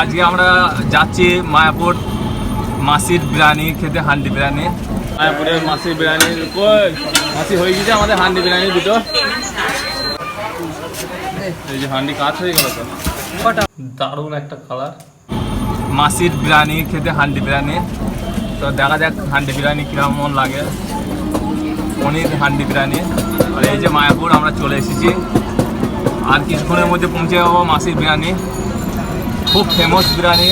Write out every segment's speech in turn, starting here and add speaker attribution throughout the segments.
Speaker 1: আজকে আমরা যাচ্ছি মায়াপুর মাসির বিরিয়ানি খেতে, হান্ডি বিরিয়ানি। মায়াপুরের মাসির বিরিয়ানি মাসি হয়ে গেছে আমাদের হান্ডি বিরিয়ানি দুটো। এই যে হান্ডি কাজ হয়ে গেল তো। দারুণ একটা কালার মাসির বিরিয়ানি খেতে, হান্ডি বিরিয়ানি। তো দেখা যাক হান্ডি বিরিয়ানি কীরকম লাগে। পনির হান্ডি বিরিয়ানি। আর এই যে মায়াপুর, আমরা চলে এসেছি। আর কিছুক্ষণের মধ্যে পৌঁছে যাব মাসির বিরিয়ানি। খুব ফেমাস বিরিয়ানি,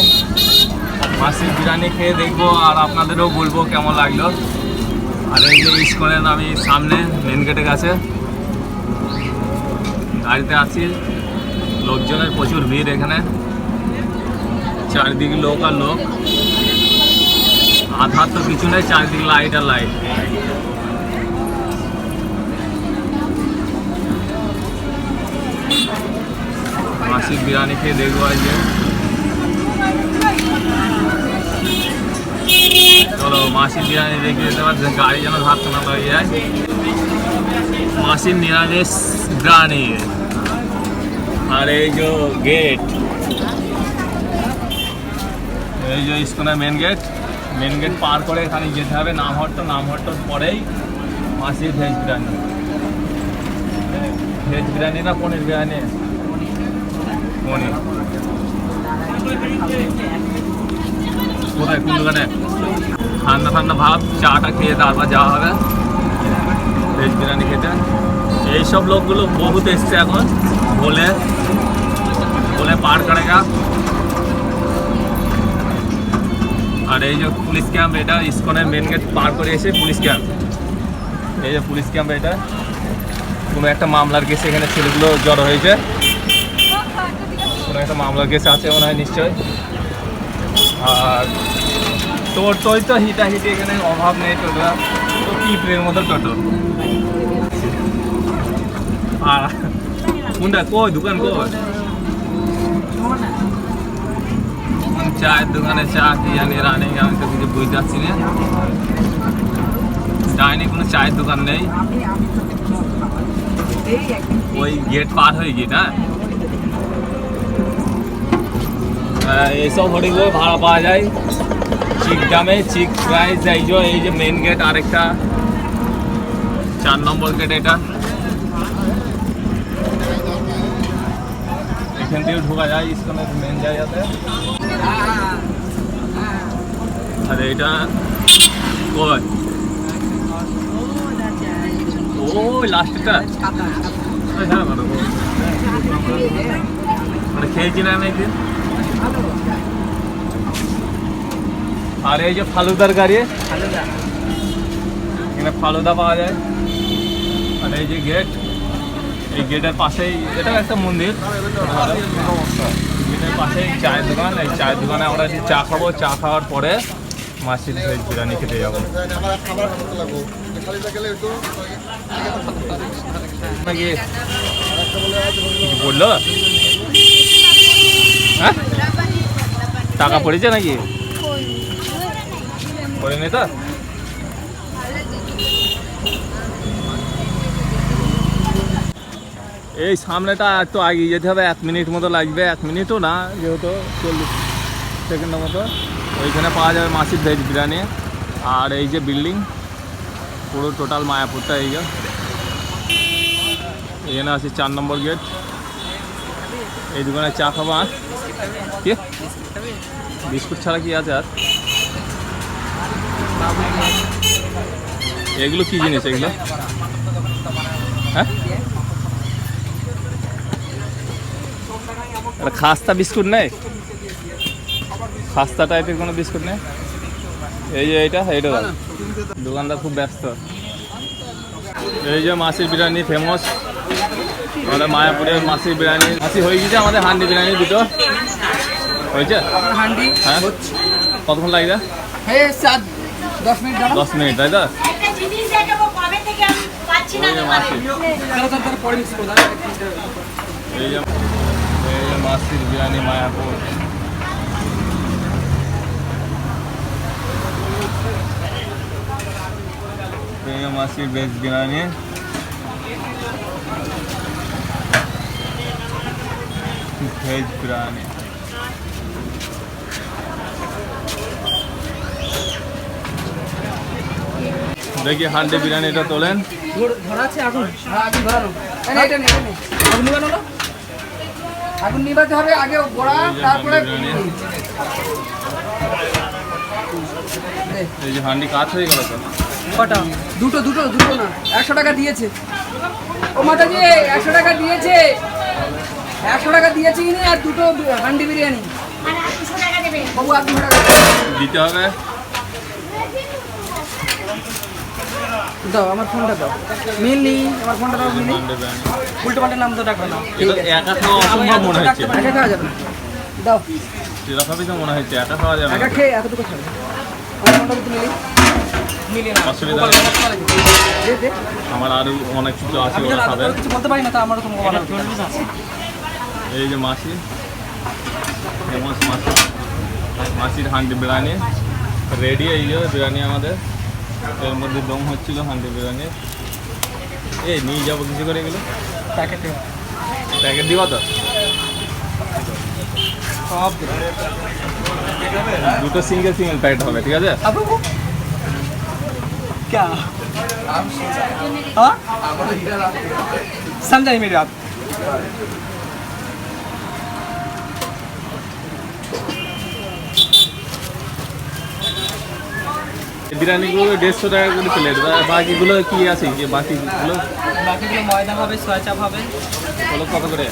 Speaker 1: মাসির বিরিয়ানি খেয়ে দেখব আর আপনাদেরও বলব কেমন লাগল। আর এই যে ইস্কনের আমি সামনে মেন গেটের কাছে। গাড়িতে আছি, লোকজনের প্রচুর ভিড় এখানে। চারিদিকে লোক আর লোক। আধার তো কিছু নেই, চারিদিকে লাইট আর লাইট মাসির বিরিয়ানি খেয়ে দেখব আজকে চলো, মাসির বিরিয়ানি দেখে যেতে পারছে গাড়ি যেন ধারতে না পাই যায়। মাসির নিরামিষ বিরিয়ানি আর এই যে গেট এই যে ইস্কনের মেন গেট মেন গেট পার করে এখানে যেতে হবে, নামহট্ট নামহট্টর পরেই মাসির ভেজ বিরিয়ানি ভেজ বিরিয়ানি না পনির বিরিয়ানি পনির। কোথায়? কোন দোকানে? ঠান্ডা ঠান্ডা ভাব, চাটা খেয়ে তারপর যাওয়া হবে। ভেজ বিরিয়ানি খেতে। এইসব লোকগুলো বহুত এসছে এখন, বলে বলে পার করেগা আর এই যে পুলিশ ক্যাম্প, এটা ইস্কনের মেন গেট পার করে এসে পুলিশ ক্যাম্প। এই যে পুলিশ ক্যাম্প এটা। কোনো একটা মামলার কেসে এখানে ছেলেগুলো জড়ো হয়েছে। কোনো একটা মামলার কেস আছে মনে হয় নিশ্চয় আর তোর তোই তো হিটা হিটি এখানে অভাব নেই টোটো তো পিঁপড়ের মতো টোটো আর কোনটা? কই? দোকান কই? চায়ের দোকানে চা কি জানি রানি, আমি তো কিছু বুঝতে পারছি না। যায়নি কোনো চায়ের দোকান নেই। ওই গেট পার হয়ে গিয়ে, না? এইসব হোটেলগুলো ভাড়া পাওয়া যায়। চিক দামে চিক প্রাইস এই যে এই যে মেন গেট আরেকটা। চার নম্বর গেট এটা। এখান থেকে ঢোকা যায়, ইস্কনের মেন জায়গাতে। আর এটা কই? ও লাস্টটা হ্যাঁ মানে খেয়েছি না একদিন। আর এই যে ফালুদার গাড়ি। এখানে ফালুদা পাওয়া যায়। আর এই যে গেট এই গেটের পাশেই এটা একটা মন্দির। গেটের পাশেই চায়ের দোকান। এই চায়ের দোকানে আমরা চা খাব। চা খাওয়ার পরে মাসির ভেজ বিরিয়ানি খেতে যাব। নাকি কিছু বলল? হ্যাঁ? টাকা পড়েছে নাকি? পড়েনি তো? এই সামনেটা একটু আগে যেতে হবে, এক মিনিট মতো লাগবে, এক মিনিটও না, যেহেতু চল্লিশ সেকেন্ডের মতো। ওইখানে পাওয়া যাবে মাসির ভেজ বিরিয়ানি। আর এই যে বিল্ডিং, পুরো টোটাল মায়াপুরটা এই যে। এখানে আছে চার নম্বর গেট। এই দোকানে চা খাব আর বিস্কুট ছাড়া কি আছে আর? এগুলো কি জিনিস এগুলো? হ্যাঁ? খাস্তা বিস্কুট নেই? খাস্তা টাইপের কোনো বিস্কুট নেই? এই যে এইটা এইটা দোকানটা খুব ব্যস্ত। এই যে মাসির বিরিয়ানি ফেমাস আমাদের মায়াপুরের মাসির বিরিয়ানি। মাসি হয়ে গেছে আমাদের হান্ডি বিরিয়ানি দুটো হয়েছে?
Speaker 2: হান্ডি।
Speaker 1: হ্যাঁ? কতক্ষণ লাগবে?
Speaker 2: হে সাত দশ মিনিট দাঁড়াও।
Speaker 1: দশ মিনিট তাই তো?
Speaker 3: একটা জিনিস দেখাবো কবে থেকে আমি পাচ্ছি না
Speaker 1: ওই যে
Speaker 3: দোকানে।
Speaker 1: মাসি
Speaker 2: তারা তারা তারা পরে মিক্স করে দাও
Speaker 1: এই যে এই যে মাসির বিরিয়ানি মায়াপুর এই যে মাসির ভেজ বিরিয়ানি ভেজ বিরিয়ানি দেখি হান্ডি বিরিয়ানিটা তোলেন।
Speaker 2: ধরা আছে আগুন হ্যাঁ আগুন ধরানো এই নে, এটা নে এটা নে আগুন নিবানো না আগুন নিবাতে হবে আগে তারপরে
Speaker 1: হান্ডি বিরিয়ানি।
Speaker 2: দে,
Speaker 1: এই যে হান্ডি কাজ হয়ে গেল তো।
Speaker 2: কটা? দুটো দুটো দুটো না। একশো টাকা দিয়েছে। ও মাতাজি একশো টাকা দিয়েছে। একশো টাকা দিয়েছে কিনে আর দুটো হান্ডি বিরিয়ানি।
Speaker 3: মানে আর দুশো টাকা দেবে।
Speaker 2: বাবু আর দুশো টাকা
Speaker 1: দিতে হবে।
Speaker 2: দাও আমার ফোনটা দাও। মিলনি আমার ফোনটা দাও
Speaker 1: বিরিয়ানি
Speaker 2: উল্টো পাল্টা নাম তো ডাকবে না।
Speaker 1: একা খাওয়া অসম্ভব মনে হচ্ছে।
Speaker 2: একা খাওয়া যাবে না। দাও।
Speaker 1: এরকমই তো মনে হচ্ছে একা খাওয়া যাবে
Speaker 2: একা খেয়ে এতটুকু খাবে। আমার ফোনটা তো মিলি।
Speaker 1: আমার আরও অনেক কিছু আছে ওরা খাবে।
Speaker 2: কিছু বলতে পারি না তা আমারও তোমাকে বলা
Speaker 1: এই যে মাসি। ফেমাস মাসি মাসির হান্ডি বিরিয়ানি। রেডি এই যে বিরিয়ানি আমাদের। এর মধ্যে দম হচ্ছিল হান্ডি বিরিয়ানি এই নিয়ে যাবো কিছু করে এগুলো
Speaker 2: প্যাকেটে
Speaker 1: প্যাকেট দিবা তো
Speaker 2: সব দে
Speaker 1: দুটো সিঙ্গেল সিঙ্গেল প্যাকেট হবে ঠিক আছে
Speaker 2: अब वो क्या हाँ समझा ही मेरी बात
Speaker 1: বিরিয়ানিগুলো দেড়শো টাকা করে প্লেট বাকিগুলো কি আছে যে বাকিগুলো
Speaker 2: বাকিগুলো ময়দা হবে সয়া চাপ হবে
Speaker 1: ওগুলো কত করে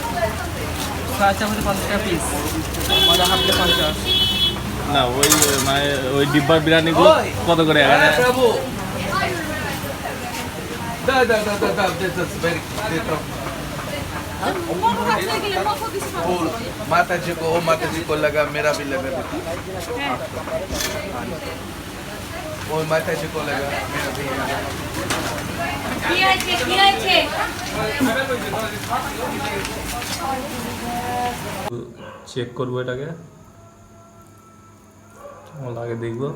Speaker 2: সয়া চাপ হচ্ছে পঞ্চাশ টাকা পিস ময়দা হাফ দিয়ে পঞ্চাশ
Speaker 1: না ওই মানে ওই ডিব্বার বিরিয়ানিগুলো কত করে এখানে
Speaker 4: प्रभु दा दा दा दा दा this is very देता हूँ और माता जी को ओ माता जी को लगा मेरा भी लगा बेटा ओ माता जी को लगा मेरा भी लगा
Speaker 3: কি হয়েছে কি হয়েছে
Speaker 1: চেক করবো এটাকে কেমন লাগে দেখবো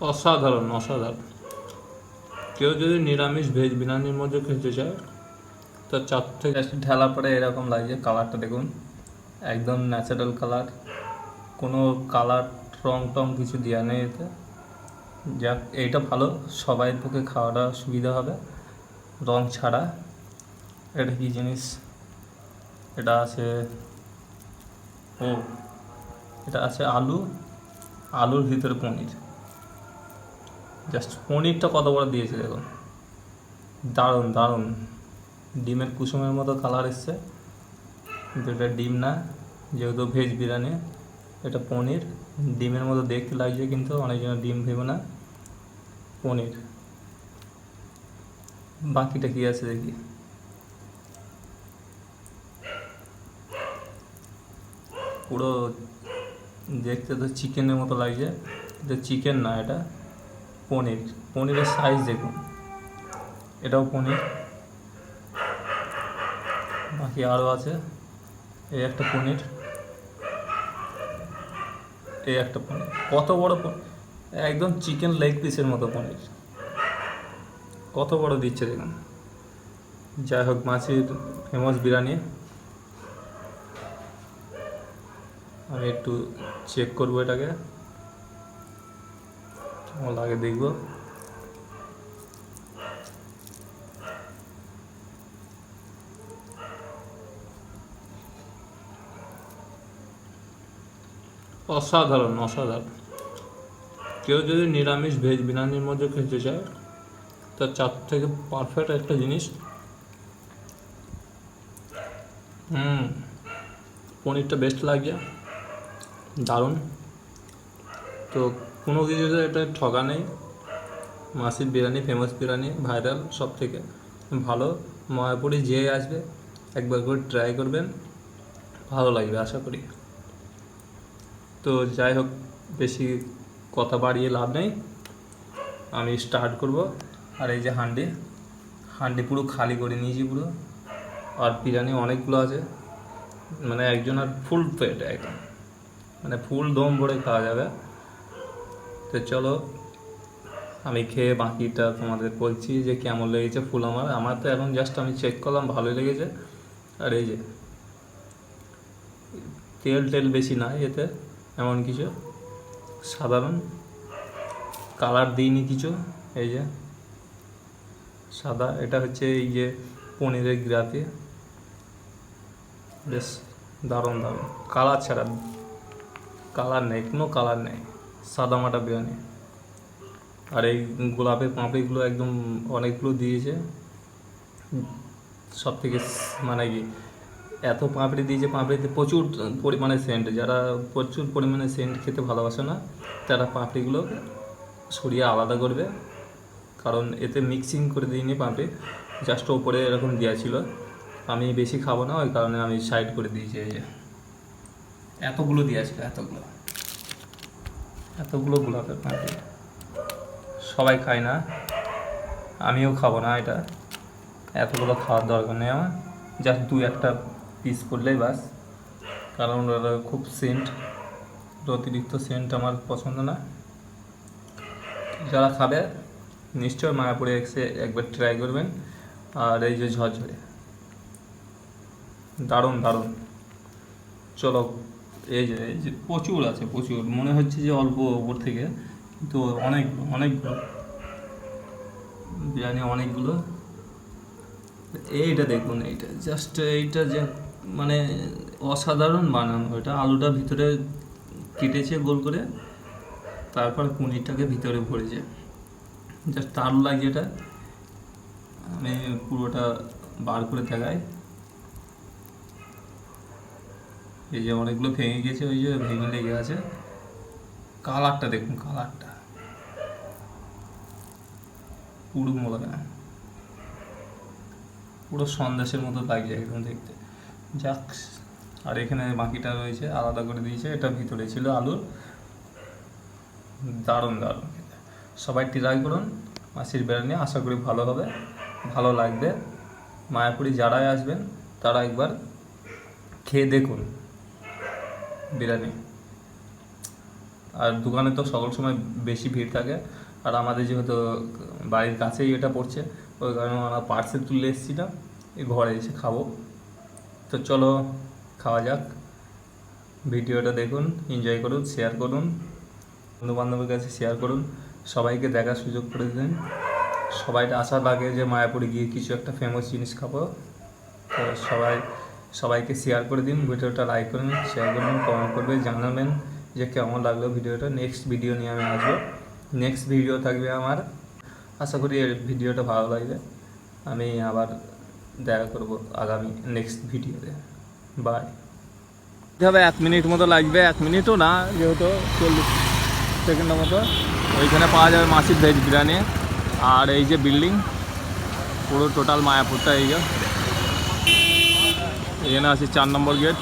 Speaker 1: অসাধারণ অসাধারণ কেউ যদি নিরামিষ ভেজ বিরিয়ানির মধ্যে খেতে চায় তো চার থেকে ঢেলা পরে এরকম লাগছে কালারটা দেখুন। একদম ন্যাচারাল কালার কোনো কালার, রং টং কিছু দেওয়া নেই এতে। যাক, এইটা ভালো। সবাইয়ের পক্ষে খাওয়াটা সুবিধা হবে। রং ছাড়া। এটা কি জিনিস? এটা আছে ও, এটা আছে আলু। আলুর ভিতরে পনির। জাস্ট পনিরটা কত বড় দিয়েছে দেখুন। দারুণ দারুণ। ডিমের কুসুমের মতো কালার এসছে। কিন্তু এটা ডিম না, যেহেতু ভেজ বিরিয়ানি, এটা পনির। ডিমের মতো দেখতে লাগছে কিন্তু অনেকজন ডিম ভেবে না, পনির। বাকিটা কি আছে দেখি? পুরো দেখতে তো চিকেনের মতো লাগছে এটা চিকেন না এটা, পনির। পনিরের সাইজ দেখুন। এটাও পনির। বাকি আরও আছে? এই একটা পনির। এই একটা পনির। কত বড় একদম চিকেন লেগ পিসের মতো পনির। কত বড় দিচ্ছে দেখুন। যাই হোক, মাছির ফেমাস বিরিয়ানি। আমি একটু চেক করব এটাকে। কেমন লাগে দেখব। অসাধারণ অসাধারণ। কেউ যদি নিরামিষ ভেজ বিরিয়ানির মধ্যে খেতে চায়, তার চার থেকে পারফেক্ট একটা জিনিস, হুম, পনিরটা বেস্ট লাগে, দারুণ। তো কোনো কিছুতে এটা ঠগা নেই। মাসির বিরিয়ানি ফেমাস বিরিয়ানি ভাইরাল সব থেকে ভালো। মায়াপুরি যে আসবে, একবার করে ট্রাই করবেন, ভালো লাগবে, আশা করি। তো যাই হোক, বেশি কথা বাড়িয়ে লাভ নেই। আমি স্টার্ট করব। আর এই যে হান্ডি হান্ডি পুরো খালি করে নিয়েছি পুরো। আর বিরিয়ানি অনেকগুলো আছে। মানে একজন আর ফুল পেট একদম মানে ফুল দম ভরে খাওয়া যাবে। তো চলো, আমি খেয়ে বাকিটা তোমাদের বলছি যে কেমন লেগেছে ফুল আমার। আমার তো এখন জাস্ট আমি চেক করলাম, ভালোই লেগেছে। আর এই যে, তেল টেল বেশি না এতে। এমন কিছু। সাধারণ। কালার দিইনি কিছু, এই যে। সাদা, এটা হচ্ছে এই যে পনিরের গ্রাফি বেশ দারুণ দারুণ। কালার ছাড়া কালার নেই, কোনো কালার নেই। সাদা মাটা বিরিয়ানি। আর এই গোলাপের পাঁপড়িগুলো একদম অনেকগুলো দিয়েছে। সব থেকে মানে কি এত পাঁপড়ি দিয়েছে পাঁপড়িতে প্রচুর পরিমাণে সেন্ট যারা প্রচুর পরিমাণে সেন্ট খেতে ভালোবাসে না, তারা পাঁপড়িগুলো সরিয়ে আলাদা করবে। কারণ এতে মিক্সিং করে দিইনি পাঁপড়ি জাস্ট ওপরে এরকম দেওয়া ছিল। আমি বেশি খাব না, ওই কারণে আমি সাইড করে দিয়েছি এই যে। এতগুলো দেওয়া ছিল, এতগুলো। এতগুলো গোলাপের পাঁপড়ি। সবাই খায় না, আমিও খাব না এটা। এতগুলো খাওয়ার দরকার নেই আমার। জাস্ট দু একটা পিস করলেই বাস। কারণ ওরা খুব সেন্ট অতিরিক্ত সেন্ট আমার পছন্দ না। যারা খাবে নিশ্চয় মায়াপুরে এসে একবার ট্রাই করবেন। আর এই যে ঝরঝরে। দারুণ দারুণ। চলো, এই যে এই যে প্রচুর আছে, প্রচুর। মনে হচ্ছে যে অল্প ওপর থেকে, কিন্তু অনেক, অনেকগুলো। বিরিয়ানি অনেকগুলো। এইটা দেখুন, এইটা। জাস্ট এইটা যে মানে অসাধারণ বানানো। এটা আলুটা ভিতরে কেটেছে গোল করে, তারপর পনিরটাকে ভিতরে ভরেছে জাস্ট দারুণ লাগে এটা। আমি পুরোটা বার করে দেখাই। এই যে অনেকগুলো ভেঙে গেছে, ওই যে ভেঙে লেগে আছে। কালারটা দেখুন, কালারটা। পুরো মোলা পুরো সন্দেশের মতো লাগছে একদম দেখতে। যাক, আর এখানে বাকিটা রয়েছে, আলাদা করে দিয়েছে, এটা ভিতরে ছিল আলুর। দারুণ দারুণ সবাই ট্রাই করুন, মাসির বিরিয়ানি আশা করি ভালো হবে, ভালো লাগবে। মায়াপুরি যারাই আসবেন, তারা একবার খেয়ে দেখুন বিরিয়ানি। আর দোকানে তো সকল সময় বেশি ভিড় থাকে, আর আমাদের যেহেতু বাড়ির কাছেই এটা পড়ছে, ওই কারণে আমরা পার্সেল তুলে এসেছিলাম, এই ঘরে এসে খাব। তো চলো খাওয়া যাক। ভিডিওটা দেখুন এনজয় করুন শেয়ার করুন। বন্ধু বান্ধবের কাছে শেয়ার করুন। সবাইকে দেখার সুযোগ করে দিন। সবাই আশা লাগে যে মায়াপুরে গিয়ে কিছু একটা ফেমাস জিনিস খাব। তো সবাই, সবাইকে শেয়ার করে দিন। ভিডিওটা লাইক করুন শেয়ার করুন কমেন্ট করবে, জানাবেন যে কেমন লাগল ভিডিওটা। নেক্সট ভিডিও নিয়ে আমি আসব। নেক্সট ভিডিও থাকবে আমার। আশা করি ভিডিওটা ভালো লাগবে। আমি আবার দেখা করব আগামী নেক্সট ভিডিওতে বাই হবে এক মিনিট মতো লাগবে, এক মিনিটও না, যেহেতু চল্লিশ সেকেন্ডের মতো। ওইখানে পাওয়া যাবে মাসির ভেজ বিরিয়ানি। আর এই যে বিল্ডিং পুরো টোটাল মায়াপুরটা এই যে। এখানে আছে চার নম্বর গেট